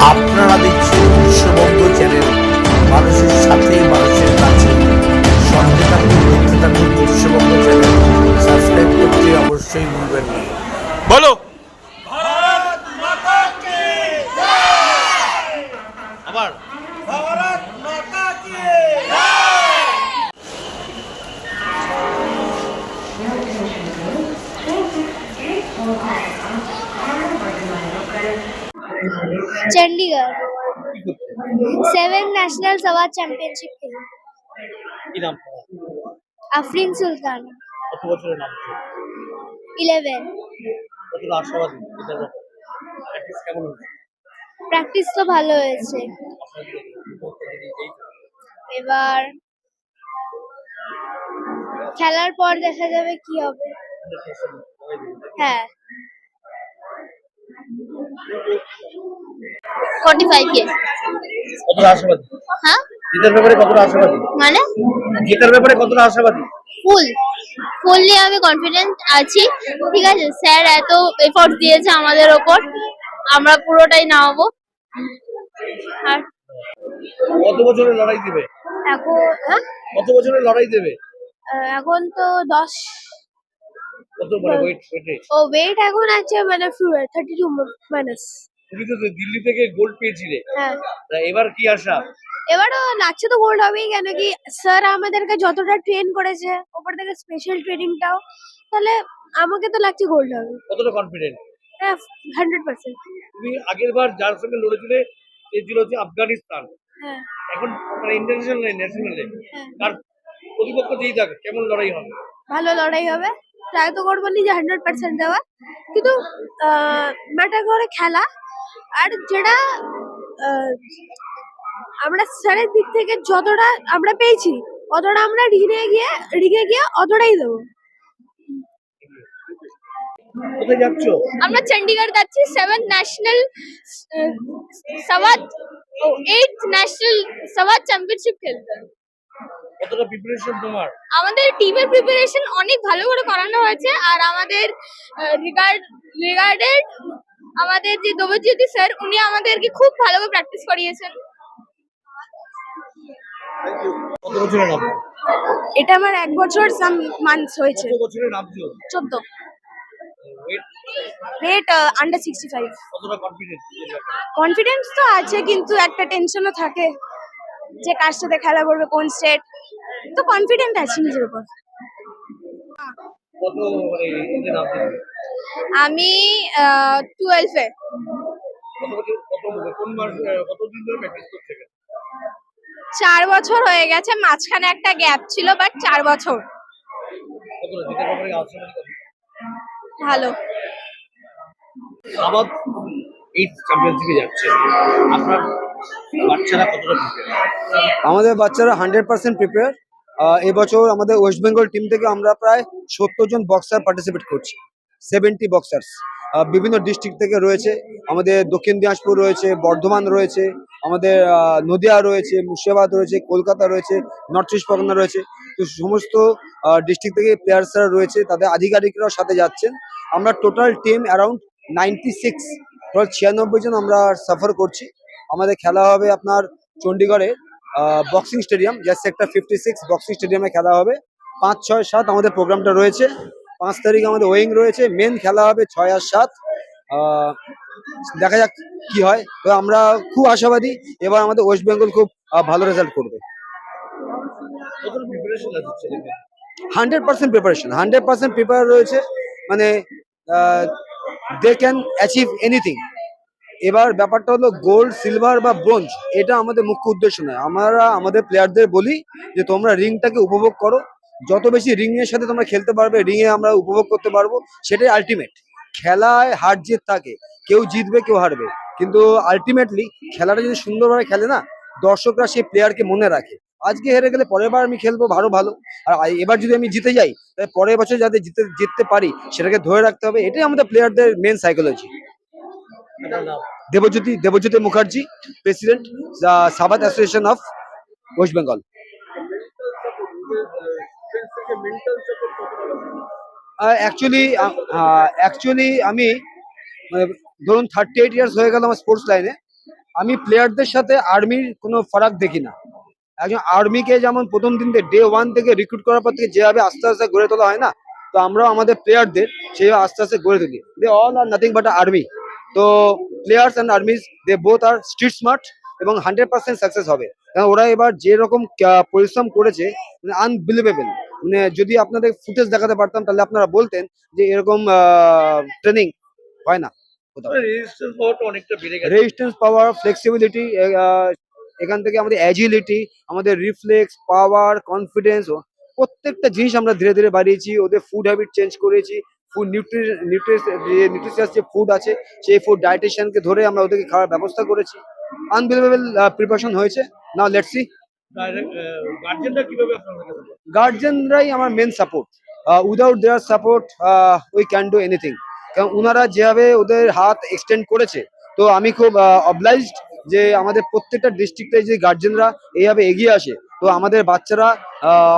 আপনারা দেখছেন বিশ্ববঙ্গ চ্যানেল মানুষের সাথে মানুষের কাছে সঙ্গে থাকুন দেখতে থাকুন বিশ্ববঙ্গ চ্যানেল। সাবস্ক্রাইব করতে অবশ্যই ভুলবেন না। বলো। আবার। चंडीगढ़ सेवन नेशनल सवार चैंपियनशिप खेल কি নাম আফরিন সুলতান কত বছরের নাম ইলেভেন কতটা আশাবাদী এটার ব্যাপারে প্র্যাকটিস কেমন হচ্ছে প্র্যাকটিস তো ভালো হয়েছে এবার খেলার পর দেখা যাবে কি হবে হ্যাঁ ফর্টি ফাইভ ইয়ার্স কতটা আশাবাদী? হ্যাঁ? জেতার ব্যাপারে কতটা আশাবাদী? মানে? ব্যাপারে কতটা আশাবাদী? ফুল। ফুললি আমি কনফিডেন্ট আছি। ঠিক আছে স্যার এত এফোর্ট দিয়েছে আমাদের ওপর। আমরা পুরোটাই নামাবো। আর কত বছরের লড়াই দেবে? এখন হ্যাঁ? কত বছরের লড়াই দেবে? এখন তো দশ। কত মানে ওয়েট ওয়েটে ও ওয়েট এখন আছে মানে থার্টি টু মাইনাস তুমি তো দিল্লি থেকে গোল্ড পেয়েছিলে। হ্যাঁ। এবার কি আশা? এবারও লাগছে তো গোল্ড হবেই কেন কি স্যার আমাদেরকে যতটা ট্রেন করেছে ওপর থেকে স্পেশাল ট্রেনিংটাও তাহলে আমাকে তো লাগছে গোল্ড হবে। কতটা কনফিডেন্ট হ্যাঁ হান্ড্রেড পার্সেন্ট তুমি আগের বার যার সঙ্গে লড়েছিলে সে ছিল হচ্ছে আফগানিস্তান। হ্যাঁ। এখন মানে ইন্টারন্যাশনাল ন্যাশনালে হ্যাঁ। তার প্রতিপক্ষ যেই থাক কেমন লড়াই হবে? ভালো লড়াই হবে। ট্রাই তো করব নিজে হান্ড্রেড পার্সেন্ট দেওয়া কিন্তু ম্যাটার করে খেলা আর যেটা আহ, আমরা স্যারের দিক থেকে যতটা আমরা পেয়েছি অতটা আমরা রিগে গিয়ে রিগে গিয়ে অতটাই দেবো। কোথায় যাচ্ছ? আমরা চণ্ডীগড় যাচ্ছি seven national savate eight national savate championship খেলতে। কতটা প্রিপারেশন তোমার? আমাদের টিমের প্রিপারেশন অনেক ভালো করে করানো হয়েছে আর আমাদের রিগার্ড রিগার্ডেড আমাদের যে দেবজ্যোতি স্যার উনি আমাদেরকে খুব ভালো করে প্র্যাকটিস করিয়েছেন। কত বছরের নাম? এটা আমার এক বছর সাম মান্থস হয়েছে। কত বছরের নামছো চোদ্দ। ওয়েট আন্ডার সিক্সটি ফাইভ কতটা কনফিডেন্ট কনফিডেন্স তো আছে কিন্তু একটা টেনশনও থাকে। যে কার সাথে খেলা করবে কোন স্টেট তো কনফিডেন্ট আছি নিজের উপর। মানে? আমি টুয়েলভে? চার বছর হয়ে গেছে মাঝখানে একটা গ্যাপ ছিল বাট চার বছর। ভালো। আবার এই চ্যাম্পিয়নশিপে যাচ্ছে। আপনার আমাদের বাচ্চারা হান্ড্রেড পার্সেন্ট প্রিপেয়ার এবছর আমাদের ওয়েস্ট বেঙ্গল টিম থেকে আমরা প্রায় সত্তর জন বক্সার পার্টিসিপেট করছি। সেভেন্টি বক্সার্স বিভিন্ন ডিস্ট্রিক্ট থেকে রয়েছে। আমাদের দক্ষিণ দিনাজপুর রয়েছে, বর্ধমান রয়েছে, আমাদের নদিয়া রয়েছে, মুর্শিদাবাদ রয়েছে, কলকাতা রয়েছে নর্থ ইস্ট পরগনা রয়েছে। তো সমস্ত ডিস্ট্রিক্ট থেকে প্লেয়ার্সরা রয়েছে, তাদের আধিকারিকরাও সাথে যাচ্ছেন। আমরা total team around ninety six total ছিয়ানব্বই জন আমরা সাফার করছি। আমাদের খেলা হবে আপনার চণ্ডীগড়ে বক্সিং স্টেডিয়াম যা সেক্টর ফিফটি সিক্স বক্সিং স্টেডিয়ামে খেলা হবে। পাঁচ, ছয়, সাত আমাদের প্রোগ্রামটা রয়েছে। পাঁচ তারিখ আমাদের ওয়িং রয়েছে। মেন খেলা হবে ছয় আর সাত। দেখা যাক কি হয়। তো আমরা খুব আশাবাদী, এবার আমাদের ওয়েস্ট বেঙ্গল খুব ভালো রেজাল্ট করবে। Hundred percent preparation hundred percent prepare রয়েছে। মানে দে ক্যান অ্যাচিভ এনিথিং এবার ব্যাপারটা হলো গোল্ড সিলভার বা ব্রোঞ্জ এটা আমাদের মুখ্য উদ্দেশ্য নয়। আমরা আমাদের প্লেয়ারদের বলি যে তোমরা রিংটাকে উপভোগ করো। যত বেশি রিং এর সাথে তোমরা খেলতে পারবে রিং এ আমরা উপভোগ করতে পারব। সেটাই আলটিমেট খেলায় হার জিত থাকে। কেউ জিতবে, কেউ হারবে। কিন্তু আলটিমেটলি খেলাটা যদি সুন্দরভাবে খেলে না, দর্শকরা সেই প্লেয়ারকে মনে রাখে। আজকে হেরে গেলে পরের বার আমি খেলব, ভালো ভালো। আর এবার যদি আমি জিতে যাই, তাহলে পরের বছর যাতে জিতে, জিততে পারি, সেটাকে ধরে রাখতে হবে। এটাই আমাদের প্লেয়ারদের main psychology Debjyoti Debjyoti Mukherjee president savate association of West Bengal actually actually আমি মানে ধরুন থার্টি এইট ইয়ার্স হয়ে গেল আমার স্পোর্টস লাইনে আমি প্লেয়ারদের সাথে আর্মির কোনো ফারাক দেখি না। একজন আর্মিকে যেমন প্রথম দিন থেকে ডে ওয়ান থেকে রিক্রুট করার পর থেকে যেভাবে আস্তে আস্তে গড়ে তোলা হয় না, তো আমরাও আমাদের প্লেয়ারদের সেভাবে আস্তে আস্তে গড়ে তুলি। They all are nothing but army to players and armies they both are street smart এবং হান্ড্রেড পার্সেন্ট সাকসেস হবে। কারণ ওরা এবার যেরকম পরিশ্রম করেছে মানে আনবিলিভেবল মানে যদি আপনাদের ফুটেজ দেখাতে পারতাম তাহলে আপনারা বলতেন যে এরকম ট্রেনিং হয় না রেজিস্ট্যান্স পাওয়ার ফ্লেক্সিবিলিটি এখান থেকে আমাদের অ্যাজিলিটি আমাদের রিফ্লেক্স পাওয়ার কনফিডেন্স প্রত্যেকটা জিনিস আমরা ধীরে ধীরে বাড়িয়েছি ওদের ফুড হ্যাবিট চেঞ্জ করেছি ফুড নিউট্রি নিউট্রিশিয়াস যে ফুড আছে সেই ফুড ডায়েটিশিয়ানকে ধরে আমরা ওদেরকে খাওয়ার ব্যবস্থা করেছি। আনবিলিভেবল প্রিপারেশন হয়েছে। Now let's see? গার্জেনরাই আমার main support without their support we can do anything কারণ ওনারা যেভাবে ওদের হাত এক্সটেন্ড করেছে তো আমি খুব অবলাইজড যে আমাদের প্রত্যেকটা ডিস্ট্রিক্টে যে গার্জেনরা এইভাবে এগিয়ে আসে তো আমাদের বাচ্চারা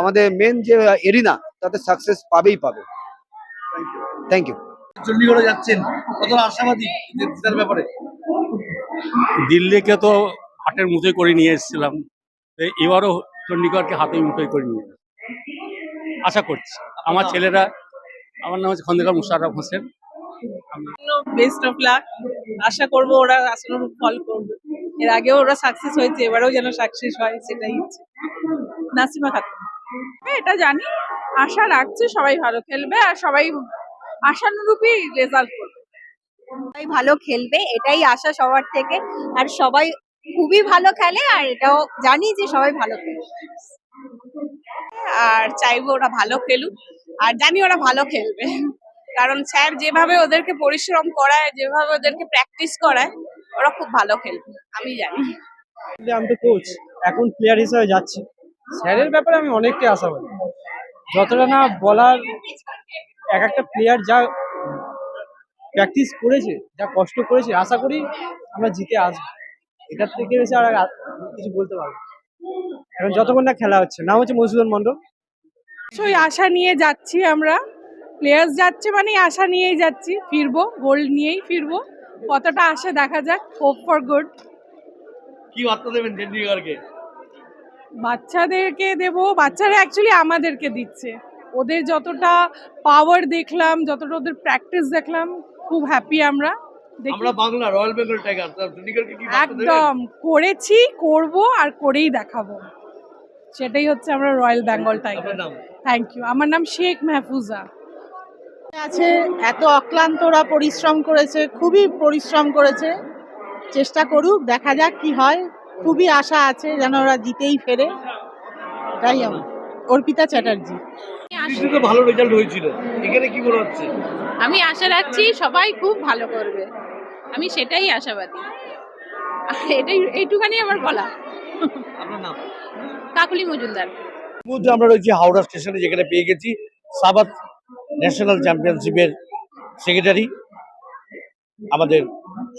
আমাদের মেন যে এরিনা তাতে সাকসেস পাবেই পাবে। থ্যাংক ইউ চণ্ডীগড়ে যাচ্ছেন কতটা আশাবাদী জেতার ব্যাপারে? দিল্লিকে তো হাটের মুঠোয় করে নিয়ে এসেছিলাম এবারও চণ্ডীগড়কে হাতে মুঠোয় করে নিয়ে যাব। আশা করছি। আমার ছেলেরা আমার নাম হচ্ছে Khandakar Musharraf Hossain. Best of luck আশা করব ওরা আশানুরূপ ফল করবে। এর আগেও ওরা সাকসেস হয়েছে এবারেও যেন সাকসেস হয় সেটাই ইচ্ছে নাসিমা খাতুন। হ্যাঁ, এটা জানি। আশা রাখছি সবাই ভালো খেলবে আর সবাই আশানুরূপই রেজাল্ট করবে। সবাই ভালো খেলবে এটাই আশা সবার থেকে। আর সবাই খুবই ভালো খেলে আর এটাও জানি যে সবাই ভালো খেলে আর চাইব ওরা ভালো খেলুক আর জানি ওরা ভালো খেলবে। কারণ স্যার যেভাবে ওদেরকে পরিশ্রম করায় যেভাবে ওদেরকে প্র্যাকটিস করায় ওরা খুব ভালো খেলবে আমি জানি। আমি তো কোচ এখন প্লেয়ার হিসেবে যাচ্ছি। স্যারের ব্যাপারে আমি অনেকটাই আশাবাদী। যতটা না বলার এক একটা প্লেয়ার যা প্র্যাকটিস করেছে যা কষ্ট করেছে আশা করি আমরা জিতে আসব। এটার থেকে বেশি আর কিছু বলতে পারব না। এখন যতক্ষণ না খেলা হচ্ছে নাম হচ্ছে মধুসূদন মণ্ডল। অবশ্যই আশা নিয়ে যাচ্ছি আমরা। প্লেয়ার্স যাচ্ছে মানে আশা নিয়েই যাচ্ছি। ফিরবো গোল্ড নিয়েই ফিরবো। কতটা আশা দেখা যাক। হোপ ফর গুড কি বার্তা দেবেন চণ্ডীগড়কে বাচ্চাদেরকে দেব। বাচ্চারা অ্যাকচুয়ালি আমাদেরকে দিচ্ছে। ওদের যতটা পাওয়ার দেখলাম যতটা ওদের প্র্যাকটিস দেখলাম খুব হ্যাপি আমরা। আমরা বাংলা রয়্যাল বেঙ্গল টাইগার চণ্ডীগড়কে কি বার্তা দেবেন একদম করেছি করব আর করেই দেখাবো। সেটাই হচ্ছে আমরা royal Bengal tiger thank you আমার নাম শেখ মেহফুজা আছে এত অক্লান্তরা পরিশ্রম করেছে খুবই পরিশ্রম করেছে। চেষ্টা করুক দেখা যাক কি হয়। খুবই আশা আছে যেন ওরা জিতেই ফেরে। তাই আমার। অর্পিতা চ্যাটার্জি। তো ভালো রেজাল্ট হয়েছিল। এখানে কি মনে হচ্ছে? আমি আশা রাখছি সবাই খুব ভালো করবে। আমি সেটাই আশাবাদী। আর এটাই এইটুখানি আমার বলা। আপনার নাম? কাকুলি মজুমদার। মধ্যে আমরা রয়েছি হাওড়া স্টেশনে যেখানে পেয়ে গেছি সাবাত ন্যাশনাল চ্যাম্পিয়নশিপের সেক্রেটারি আমাদের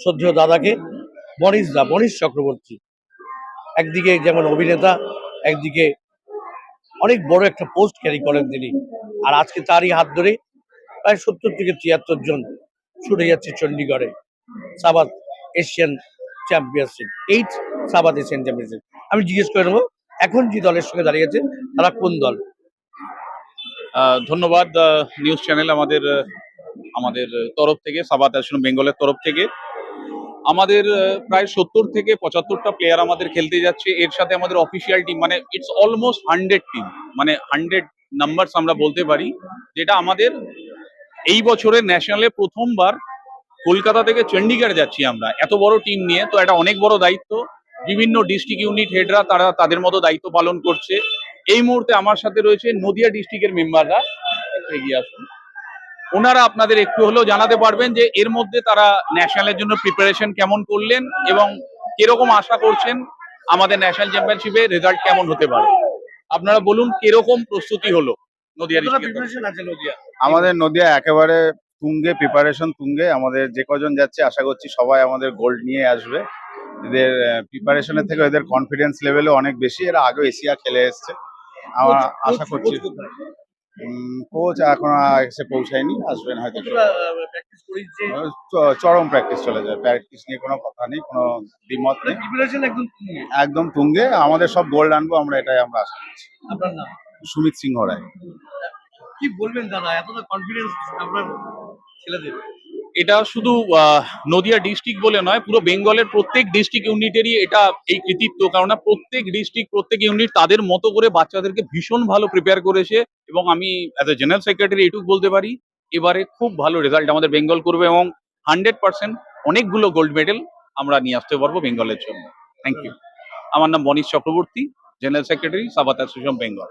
শ্রদ্ধেয় দাদাকে মনীষ দা মনীষ চক্রবর্তী। একদিকে যেমন অভিনেতা একদিকে অনেক বড় একটা পোস্ট ক্যারি করেন তিনি। আর আজকে তারই হাত ধরে প্রায় সত্তর থেকে তিয়াত্তর জন ছুটে যাচ্ছে চণ্ডীগড়ে। Savate Asian championship eight savate Asian championship আমি জিজ্ঞেস করে নেব, এখন যে দলের সঙ্গে দাঁড়িয়ে আছে, তারা কোন দল? ধন্যবাদ নিউজ চ্যানেল আমাদের আমাদের তরফ থেকে, সাবাত অ্যাসন বেঙ্গলের তরফ থেকে। আমাদের প্রায় সত্তর থেকে পঁচাত্তরটা প্লেয়ার আমাদের খেলতে যাচ্ছে। এর সাথে আমাদের অফিসিয়াল টিম মানে ইটস অলমোস্ট হান্ড্রেড টিম মানে হান্ড্রেড নাম্বারস আমরা বলতে পারি, যেটা আমাদের এই বছরের ন্যাশনালে প্রথমবার কলকাতা থেকে চণ্ডীগড় যাচ্ছি আমরা। এত বড় টিম নিয়ে, তো এটা অনেক বড় দায়িত্ব। বিভিন্ন ডিস্ট্রিক্ট ইউনিট হেডরা তারা তাদের মতো দায়িত্ব পালন করছে। এই মুহূর্তে আমার সাথে রয়েছে নদিয়া ডিস্ট্রিক্টের মেম্বাররা এগিয়ে আসুন। ওনারা আপনাদের একটু হলেও জানাতে পারবেন যে এর মধ্যে তারা ন্যাশনালের জন্য প্রিপারেশন কেমন করলেন এবং কীরকম আশা করছেন আমাদের ন্যাশনাল চ্যাম্পিয়নশিপে রেজাল্ট কেমন হতে পারে। আপনারা বলুন কীরকম প্রস্তুতি হলো নদিয়া আমাদের নদিয়া একেবারে তুঙ্গে প্রিপারেশন তুঙ্গে। আমাদের যে কজন যাচ্ছে আশা করছি সবাই আমাদের গোল্ড নিয়ে আসবে। এদের প্রিপারেশনের থেকে এদের কনফিডেন্স লেভেলও অনেক বেশি। এরা আগে এশিয়া খেলে এসছে। আমরা আশা করছি কোচ এখন এসে পৌঁছায়নি আসবেন হয়তো চরম প্র্যাকটিস চলে যায়। প্র্যাকটিস নিয়ে কোনো কথা নেই কোনো দ্বিমত নেই। প্রিপারেশন একদম একদম তুঙ্গে। আমাদের সব গোল্ড আনব আমরা এটাই আমরা আশা করছি। সুমিত সিংহ রায়। কি বলবেন দাদা এতটা কনফিডেন্স আপনার ছেলেদের? এটা শুধু নদিয়া ডিস্ট্রিক্ট বলে নয়, পুরো বেঙ্গলের প্রত্যেক ডিস্ট্রিক্ট ইউনিটেরই এটা এই কৃতিত্ব। কেননা প্রত্যেক ডিস্ট্রিক্ট প্রত্যেক ইউনিট তাদের মতো করে বাচ্চাদেরকে ভীষণ ভালো প্রিপেয়ার করেছে এবং আমি অ্যাজ এ জেনারেল সেক্রেটারি এটুকু বলতে পারি, এবারে খুব ভালো রেজাল্ট আমাদের বেঙ্গল করবে এবং হান্ড্রেড পার্সেন্ট অনেকগুলো গোল্ড মেডেল আমরা নিয়ে আসতে পারব বেঙ্গলের জন্য। থ্যাংক ইউ আমার নাম Banish Chakraborty general secretary savate association Bengal